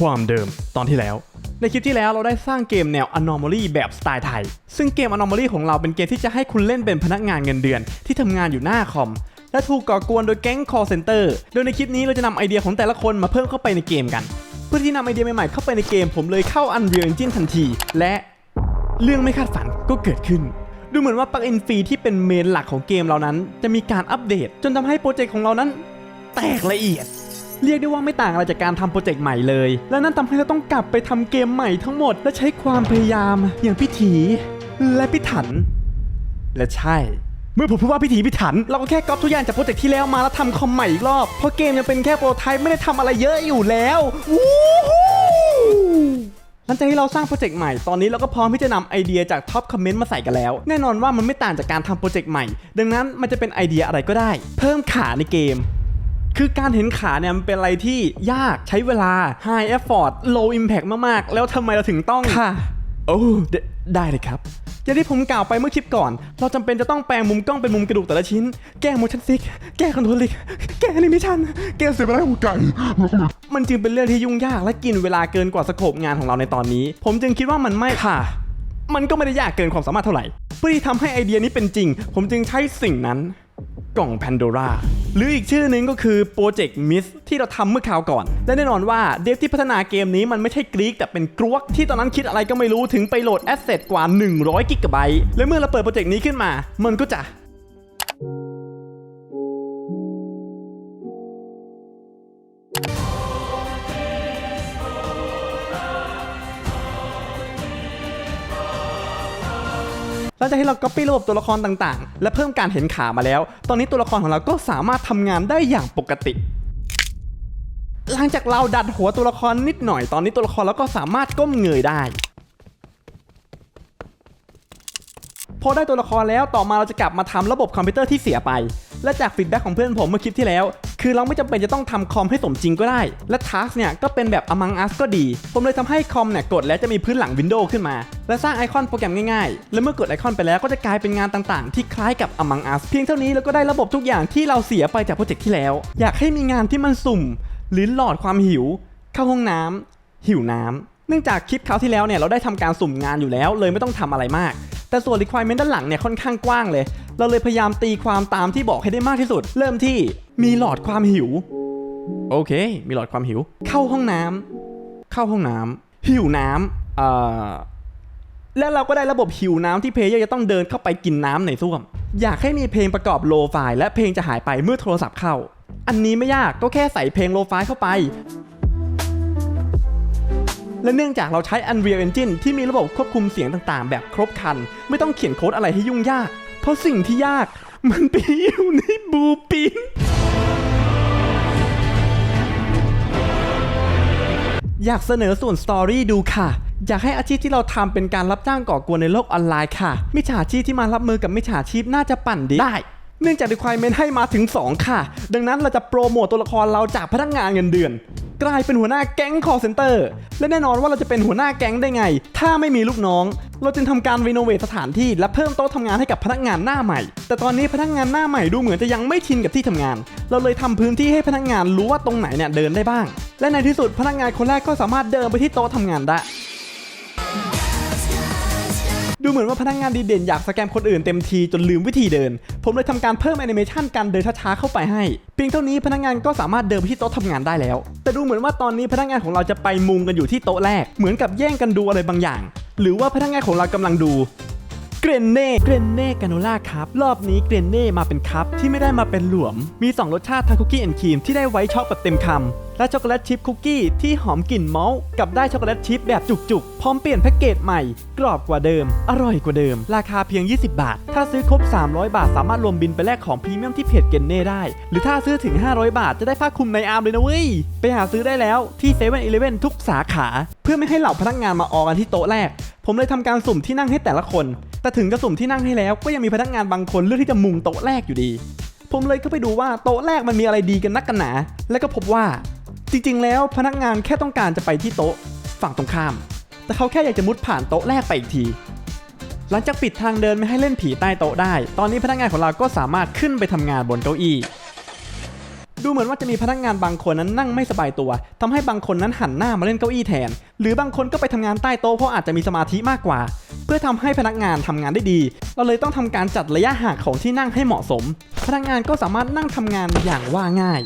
ความเดิมตอนที่แล้ว ในคลิปที่แล้วเราได้สร้างเกมแนว Anomaly แบบสไตล์ไทย ซึ่งเกม Anomaly ของเราเป็นเกมที่จะให้คุณเล่นเป็นพนักงานเงินเดือน ที่ทำงานอยู่หน้าคอม และถูกก่อกวนโดยแก๊ง call center โดยในคลิปนี้เราจะนำไอเดียของแต่ละคนมาเพิ่มเข้าไปในเกมกัน เพื่อที่นำไอเดียใหม่ๆเข้าไปในเกม ผมเลยเข้า Unreal Engine ทันที และเรื่องไม่คาดฝันก็เกิดขึ้นดูเหมือนว่าปลั๊กอินฟรีที่เป็นเมนหลักของเกมเรานั้น จะมีการอัปเดต จนทำให้โปรเจกต์ของเรานั้น แตกละเอียด เรียกได้ว่าไม่ต่างอะไรจากการทำโปรเจกต์ใหม่เลย และนั่นทำให้เราต้องกลับไปทำเกมใหม่ทั้งหมด และใช้ความพยายามอย่างพิถี และพิถัน และใช่ เมื่อผมพูดว่าพิถีพิถัน เราก็แค่ก๊อปทุกอย่างจากโปรเจกต์ที่แล้วมาแล้วทำคอมใหม่อีกรอบเพราะเกมยังเป็นแค่โปรไทป์ไม่ได้ทำอะไรเยอะอยู่แล้ววู้ฮู้หลังจากที่เราสร้างโปรเจกต์ใหม่ ตอนนี้เราก็พร้อมที่จะนำไอเดียจากท็อปคอมเมนต์มาใส่กันแล้ว แน่นอนว่ามันไม่ต่างจากการทำโปรเจกต์ใหม่ ดังนั้นมันจะเป็นไอเดียอะไรก็ได้ เพิ่มขาในเกม คือการเห็นขาเนี่ยมันเป็นอะไรที่ยากใช้เวลา high effort low impact มากๆ แล้วทำไมเราถึงต้องค่ะโอ้ไดได้เลยครับอย่างที่ผมกล่าวไปเมื่อคลิปก่อน เราจำเป็นจะต้องแปลงมุมกล้องเป็นมุมกระดูกแต่ละชิ้น แก้ motion sick แก้ control lick แก้ animation แก้เสียเวลาหัวใจมันจึงเป็นเรื่องที่ยุ่งยากและกินเวลาเกินกว่าสโคปงานของเราในตอนนี้ ผมจึงคิดว่ามันไม่ค่ะ มันก็ไม่ได้ยากเกินความสามารถเท่าไหร่ เพื่อที่ทำให้ไอเดียนี้เป็นจริง ผมจึงใช้สิ่งนั้น กล่องแพนโดรา หรืออีกชื่อหนึงก็คือโปรเจกต์มิสที่เราทำเมื่อคราวก่อน และแน่นอนว่าเดฟที่พัฒนาเกมนี้มันไม่ใช่กรีกแต่เป็นกรวกที่ตอนนั้นคิดอะไรก็ไม่รู้ถึงไปโหลดแอสเซทกว่า 100กิกะไบต์และเมื่อเราเปิดโปรเจกต์นี้ขึ้นมา มันก็จะ หลังจากที่เรา copy ระบบตัวละครต่างๆ และเพิ่มการเห็นขามาแล้ว ตอนนี้ตัวละครของเราก็สามารถทำงานได้อย่างปกติหลังจากเราดัดหัวตัวละครนิดหน่อย ตอนนี้ตัวละครเราก็สามารถก้มเงยได้ พอได้ตัวละครแล้วต่อมาเราจะกลับมาทำระบบคอมพิวเตอร์ที่เสียไป และจากฟีดแบ็กของเพื่อนผมเมื่อคลิปที่แล้ว คือเราไม่จำเป็นจะต้องทำคอมให้สมจริงก็ได้ และทัสเนี่ยก็เป็นแบบ Among Us ก็ดี ผมเลยทำให้คอมเนี่ยกดแล้วจะมีพื้นหลังวินโดว์ขึ้นมา และสร้างไอคอนโปรแกรมง่ายๆ และเมื่อกดไอคอนไปแล้วก็จะกลายเป็นงานต่างๆ ที่คล้ายกับ Among Us เพียงเท่านี้เราก็ได้ระบบทุกอย่างที่เราเสียไปจากโปรเจกต์ที่แล้ว อยากให้มีงานที่มันสุ่ม หรือหลอดความหิว เข้าห้องน้ำหิวน้ำเนื่องจากคลิปคราวที่แล้วเนี่ยเราได้ทำการสุ่มงานอยู่แล้ว เลยไม่ต้องทำอะไรมากแต่ส่วน requirement ด้านหลังเนี่ยค่อนข้างกว้างเลย เราเลยพยายามตีความตามที่บอกให้ได้มากที่สุด เริ่มที่มีหลอดความหิว โอเค มีหลอดความหิว เข้าห้องน้ำเข้าห้องน้ำหิวน้ำเอ่อแล้วเราก็ได้ระบบหิวน้ำที่เพลเยอร์จะต้องเดินเข้าไปกินน้ำในส้วม อยากให้มีเพลงประกอบโลฟล์และเพลงจะหายไปเมื่อโทรศัพท์เข้า อันนี้ไม่ยากก็แค่ใส่เพลงโลฟล์เข้าไป และเนื่องจากเราใช้ Unreal Engine ที่มีระบบควบคุมเสียงต่างๆ แบบครบครัน ไม่ต้องเขียนโค้ดอะไรให้ยุ่งยาก เพราะสิ่งที่ยากมันไปอยู่ในบูปินอยากเสนอส่วนสตอรี่ดูค่ะ อยากให้อาชีพที่เราทำเป็นการรับจ้างก่อกวนในโลกออนไลน์ค่ะ มิจฉาชีพที่มารับมือกับมิจฉาชีพน่าจะปั่นดีได้เนื่องจาก requirement ให้มาถึง 2 ค่ะ ดังนั้นเราจะโปรโมตตัวละครเราจากพนักงานเงินเดือน กลายเป็นหัวหน้าแก๊ง call center และแน่นอนว่าเราจะเป็นหัวหน้าแก๊งได้ไง ถ้าไม่มีลูกน้อง เราจึงทำการรีโนเวทสถานที่และเพิ่มโต๊ะทำงานให้กับพนักงานหน้าใหม่ แต่ตอนนี้พนักงานหน้าใหม่ดูเหมือนจะยังไม่ชินกับที่ทำงาน เราเลยทำพื้นที่ให้พนักงานรู้ว่าตรงไหนเนี่ยเดินได้บ้าง และในที่สุดพนักงานคนแรกก็สามารถเดินไปที่โต๊ะทำงานได้ เหมือนว่าพนักงานดีเด่นอยากสแกมคนอื่นเต็มทีจนลืมวิธีเดิน ผมเลยทำการเพิ่มแอนิเมชันการเดินช้าๆเข้าไปให้เพียงเท่านี้พนักงานก็สามารถเดินไปที่โต๊ะทำงานได้แล้ว แต่ดูเหมือนว่าตอนนี้พนักงานของเราจะไปมุงกันอยู่ที่โต๊ะแรก เหมือนกับแย่งกันดูอะไรบางอย่าง หรือว่าพนักงานของเรากำลังดู เกรนเน่เกรนเน่กาโนล่าครับรอบนี้เกรนเน่มาเป็นคัพที่ไม่ได้มาเป็นหลวม มี 2 รสชาติทั้งคุกกี้แอนด์ครีมที่ได้ไว้ช็อกแบบเต็มคำ และช็อกโกแลตชิพคุกกี้ที่หอมกลิ่นมอลต์กับได้ช็อกโกแลตชิพแบบจุกๆ พร้อมเปลี่ยนแพ็กเกจใหม่ กรอบกว่าเดิม อร่อยกว่าเดิม ราคาเพียง 20 บาท ถ้าซื้อครบ 300 บาท สามารถรวมบินไปแลกของพรีเมียมที่เพจเกนเน่ได้ หรือถ้าซื้อถึง 500 บาทจะได้ผ้าคลุมในอาร์มเลยนะเว้ยไปหาซื้อได้แล้วที่7 e เ e ่ e อทุกสาขา เพื่อไม่ให้เหล่าพนักงานมาออกันที่โต๊ะแรก ผมเลยทำการสุ่มที่นั่งให้แต่ละคน แต่ถึงจะสุ่มที่นั่งให้แล้วก็ยังมีพนักงานบางคนเลือกที่จะมุงโต๊ะแรกอยู่ดี ผมเลยเข้าไปดูว่าโต๊ะแรกมันมีอะไรดีกันนักกันหนา แล้วก็พบว่า จริงๆ แล้วพนักงานแค่ต้องการจะไปที่โต๊ะฝั่งตรงข้าม แต่เขาแค่อยากจะมุดผ่านโต๊ะแรกไปอีกทีหลังจากปิดทางเดินไม่ให้เล่นผีใต้โต๊ะได้ ตอนนี้พนักงานของเราก็สามารถขึ้นไปทำงานบนเก้าอี้ ดูเหมือนว่าจะมีพนักงานบางคนนั้นนั่งไม่สบายตัวทำให้บางคนนั้นหันหน้ามาเล่นเก้าอี้แทน หรือบางคนก็ไปทำงานใต้โต๊ะเพราะอาจจะมีสมาธิมากกว่า พื่อทำให้พนักงานทำงานได้ดี เราเลยต้องทำการจัดระยะห่างของที่นั่งให้เหมาะสม พนักงานก็สามารถนั่งทำงานอย่างว่าง่าย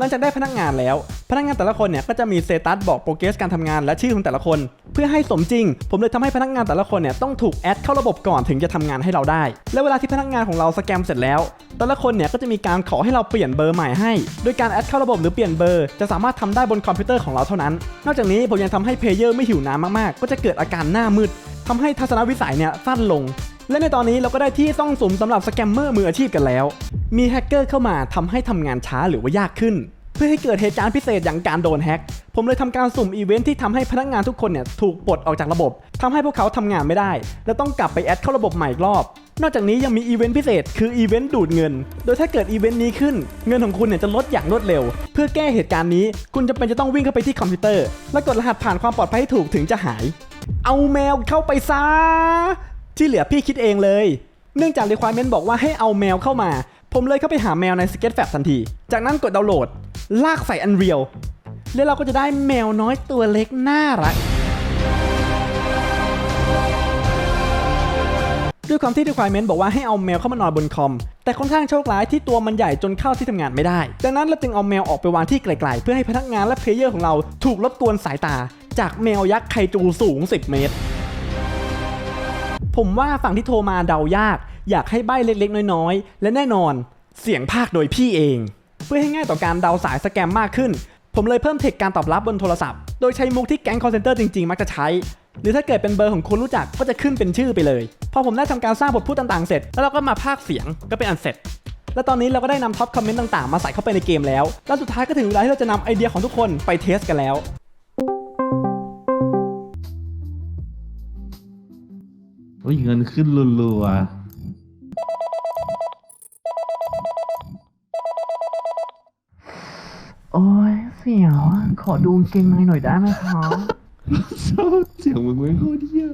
หลังจากได้พนักงานแล้ว พนักงานแต่ละคนเนี่ยก็จะมีเตตัสบอกโปรเกรสการทำงานและชื่อของแต่ละคน เพื่อให้สมจริง ผมเลยทำให้พนักงานแต่ละคนเนี่ยต้องถูกแอดเข้าระบบก่อนถึงจะทำงานให้เราได้ และเวลาที่พนักงานของเราสแกมเสร็จแล้ว แต่ละคนเนี่ยก็จะมีการขอให้เราเปลี่ยนเบอร์ใหม่ให้ โดยการแอดเข้าระบบหรือเปลี่ยนเบอร์จะสามารถทำได้บนคอมพิวเตอร์ของเราเท่านั้น นอกจากนี้ผมยังทำให้เพลเยอร์ไม่หิวน้ำมากๆ ก็จะเกิดอาการหน้ามืดทำให้ทัศนวิสัยเนี่ยสั้นลง และในตอนนี้เราก็ได้ที่ต้องสุ่มสำหรับสแกมเมอร์มืออาชีพกันแล้ว มีแฮกเกอร์เข้ามาทำให้ทำงานช้าหรือว่ายากขึ้น เพื่อให้เกิดเหตุการณ์พิเศษอย่างการโดนแฮก ผมเลยทำการสุ่มอีเวนท์ที่ทำให้พนักงานทุกคนเนี่ยถูกปลดออกจากระบบทำให้พวกเขาทำงานไม่ได้ และต้องกลับไปแอดเข้าระบบใหม่อีกรอบนอกจากนี้ยังมีอีเวนต์พิเศษคืออีเวนต์ดูดเงิน โดยถ้าเกิดอีเวนต์นี้ขึ้น เงินของคุณเนี่ยจะลดอย่างรวดเร็ว เพื่อแก้เหตุการณ์นี้ คุณจะเป็นจะต้องวิ่งเข้าไปที่คอมพิวเตอร์ และกดรหัสผ่านความปลอดภัยให้ถูกถึงจะหาย เอาแมวเข้าไปซะ ที่เหลือพี่คิดเองเลย เนื่องจาก requirement บอกว่าให้เอาแมวเข้ามา ผมเลยเข้าไปหาแมวใน Sketchfab ทันที จากนั้นกดดาวน์โหลด ลากใส่ Unreal แล้วเราก็จะได้แมวน้อยตัวเล็กน่ารักด้วยความที่ requirement บอกว่าให้เอาแมวเข้ามานอนบนคอม แต่ค่อนข้างโชคร้ายที่ตัวมันใหญ่จนเข้าที่ทำงานไม่ได้ ดังนั้นเราจึงเอาแมวออกไปวางที่ไกลๆ เพื่อให้พนักงานและเพลเยอร์ของเราถูกรบกวนสายตา จากแมวยักษ์ไคจูสูง 10 เมตร ผมว่าฝั่งที่โทรมาเดายาก อยากให้ใบ้เล็กๆ น้อยๆ และแน่นอนเสียงภาคโดยพี่เอง เพื่อให้ง่ายต่อการเดาสายสแกมมากขึ้น ผมเลยเพิ่มเทคการตอบรับบนโทรศัพท์ โดยใช้มุกที่แก๊งคอร์เซนเตอร์จริงๆ มักจะใช้ หรือถ้าเกิดเป็นเบอร์ของคนรู้จักก็จะขึ้นเป็นชื่อไปเลย พอผมได้ทำการสร้างบทพูดต่างๆ เสร็จ แล้วเราก็มาพากย์เสียงก็เป็นอันเสร็จ และตอนนี้เราก็ได้นำท็อปคอมเมนต์ต่างๆ มาใส่เข้าไปในเกมแล้ว และสุดท้ายก็ถึงเวลาที่เราจะนำไอเดียของทุกคนไปเทสกันแล้ว อ้ยเงินขึ้นรัวโอ้ยเสียวขอดูเกงในหน่อยได้ไหมครับๆชอบเสียงมึงไม่โคตรเยี่ย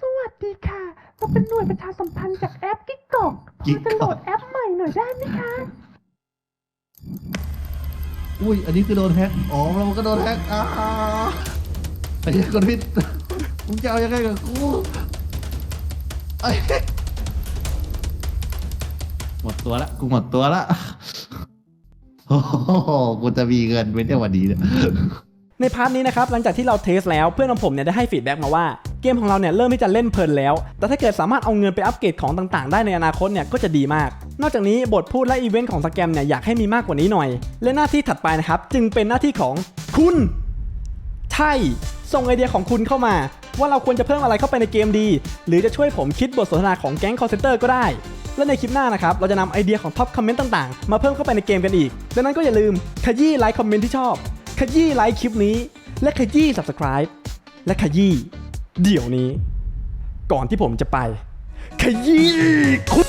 สวัสดีค่ะเราเป็นหน่วยประชาสัมพันธ์จากแอปกิ๊กกอกพอจะโหลดแอปใหม่หน่อยได้ไหมคะ อุ้ย อันนี้คือโดนแฮกอ๋อเราก็โดนแฮกอ่าไอ้เหี้ยคนพิษมึงจะเอายังไงกับกู ไอ้หมดตัวละกูหมดตัวละโอ้โหกูจะมีเงินไว้ในวันนี้เนี่ย ในพาร์ทนี้นะครับหลังจากที่เราเทสแล้วเพื่อนของผมเนี่ยได้ให้ฟีดแบ็กมาว่าเกมของเราเนี่ยเริ่มที่จะเล่นเพลินแล้ว แต่ถ้าเกิดสามารถเอาเงินไปอัปเกรดของต่างๆ ได้ในอนาคตเนี่ยก็จะดีมาก นอกจากนี้บทพูดและอีเวนต์ของสแกมเนี่ยอยากให้มีมากกว่านี้หน่อย และหน้าที่ถัดไปนะครับจึงเป็นหน้าที่ของคุณ ใช่ ส่งไอเดียของคุณเข้ามา ว่าเราควรจะเพิ่มอะไรเข้าไปในเกมดี หรือจะช่วยผมคิดบทสนทนาของแก๊งคอร์เซนเตอร์ก็ได้ และในคลิปหน้านะครับ เราจะนำไอเดียของท็อปคอมเมนต์ต่างๆ มาเพิ่มเข้าไปในเกมกันอีก ดังนั้นก็อย่าลืมขยี้ไลค์คอมเมนต์ที่ชอบ ขยี้ไลค์คลิปนี้ และขยี้ subscribe และขยี้เดี๋ยวนี้ ก่อนที่ผมจะไป ขยี้คุ